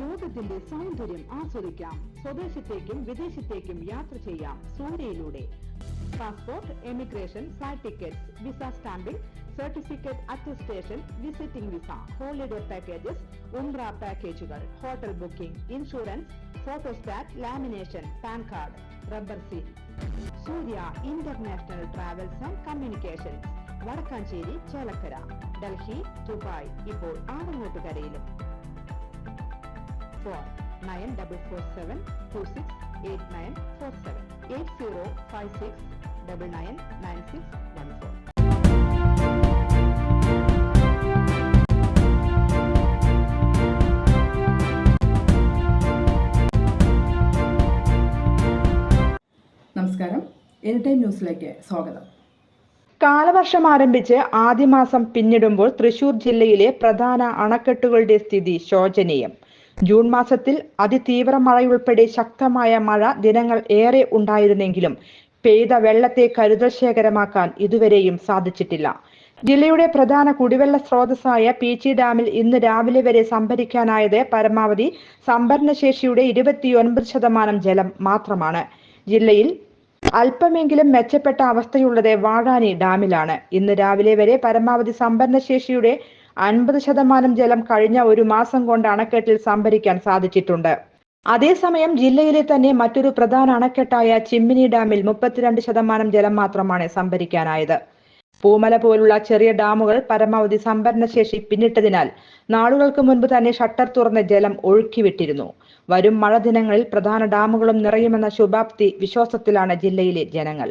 ലോകത്തിന്റെ സൗന്ദര്യം ആസ്വദിക്കാം. സ്വദേശത്തേക്കും വിദേശത്തേക്കും യാത്ര ചെയ്യാം. സൂര്യയിലൂടെ passport emigration flight tickets visa stamping certificate attestation visiting visa holiday packages ഉംറ പാക്കേജുകൾ hotel booking insurance photostat lamination PAN card rubber seal. Surya international travels and communications Vadakkanchery Chelakkara Delhi Dubai ഇപ്പോൾ ആറങ്ങോട്ടുകരയിലും. Phone nine double four seven two six eight nine four seven eight zero five six double nine nine six one four നമസ്കാരം. Any time ന്യൂസിലേക്ക് സ്വാഗതം. കാലവർഷം ആരംഭിച്ച് ആദ്യ മാസം പിന്നിടുമ്പോൾ തൃശൂർ ജില്ലയിലെ പ്രധാന അണക്കെട്ടുകളുടെ സ്ഥിതി ശോചനീയം. ജൂൺ മാസത്തിൽ അതിതീവ്ര മഴയുൾപ്പെടെ ശക്തമായ മഴ ദിനങ്ങൾ ഏറെ ഉണ്ടായിരുന്നെങ്കിലും പെയ്ത വെള്ളത്തെ കരുതൽ ശേഖരമാക്കാൻ ഇതുവരെയും സാധിച്ചിട്ടില്ല. ജില്ലയുടെ പ്രധാന കുടിവെള്ള സ്രോതസ്സായ പീച്ചി ഡാമിൽ ഇന്ന് രാവിലെ വരെ സംഭരിക്കാനായത് പരമാവധി സംഭരണശേഷിയുടെ ഇരുപത്തിയൊൻപത് ശതമാനം ജലം മാത്രമാണ്. ജില്ലയിൽ അല്പമെങ്കിലും മെച്ചപ്പെട്ട അവസ്ഥയുള്ളത് വാഴാനി ഡാമിലാണ്. ഇന്ന് രാവിലെ വരെ പരമാവധി സംഭരണശേഷിയുടെ അൻപത് ശതമാനം ജലം കഴിഞ്ഞ ഒരു മാസം കൊണ്ട് അണക്കെട്ടിൽ സംഭരിക്കാൻ സാധിച്ചിട്ടുണ്ട്. അതേസമയം ജില്ലയിലെ തന്നെ മറ്റൊരു പ്രധാന അണക്കെട്ടായ ചിമ്മിനി ഡാമിൽ മുപ്പത്തിരണ്ട് ശതമാനം ജലം മാത്രമാണ് സംഭരിക്കാനായത്. പൂമല പോലുള്ള ചെറിയ ഡാമുകൾ പരമാവധി സംഭരണശേഷി പിന്നിട്ടതിനാൽ നാളുകൾക്ക് മുൻപ് തന്നെ ഷട്ടർ തുറന്ന് ജലം ഒഴുക്കിവിട്ടിരുന്നു. വരും മഴ ദിനങ്ങളിൽ പ്രധാന ഡാമുകളും നിറയുമെന്ന ശുഭാപ്തി വിശ്വാസത്തിലാണ് ജില്ലയിലെ ജനങ്ങൾ.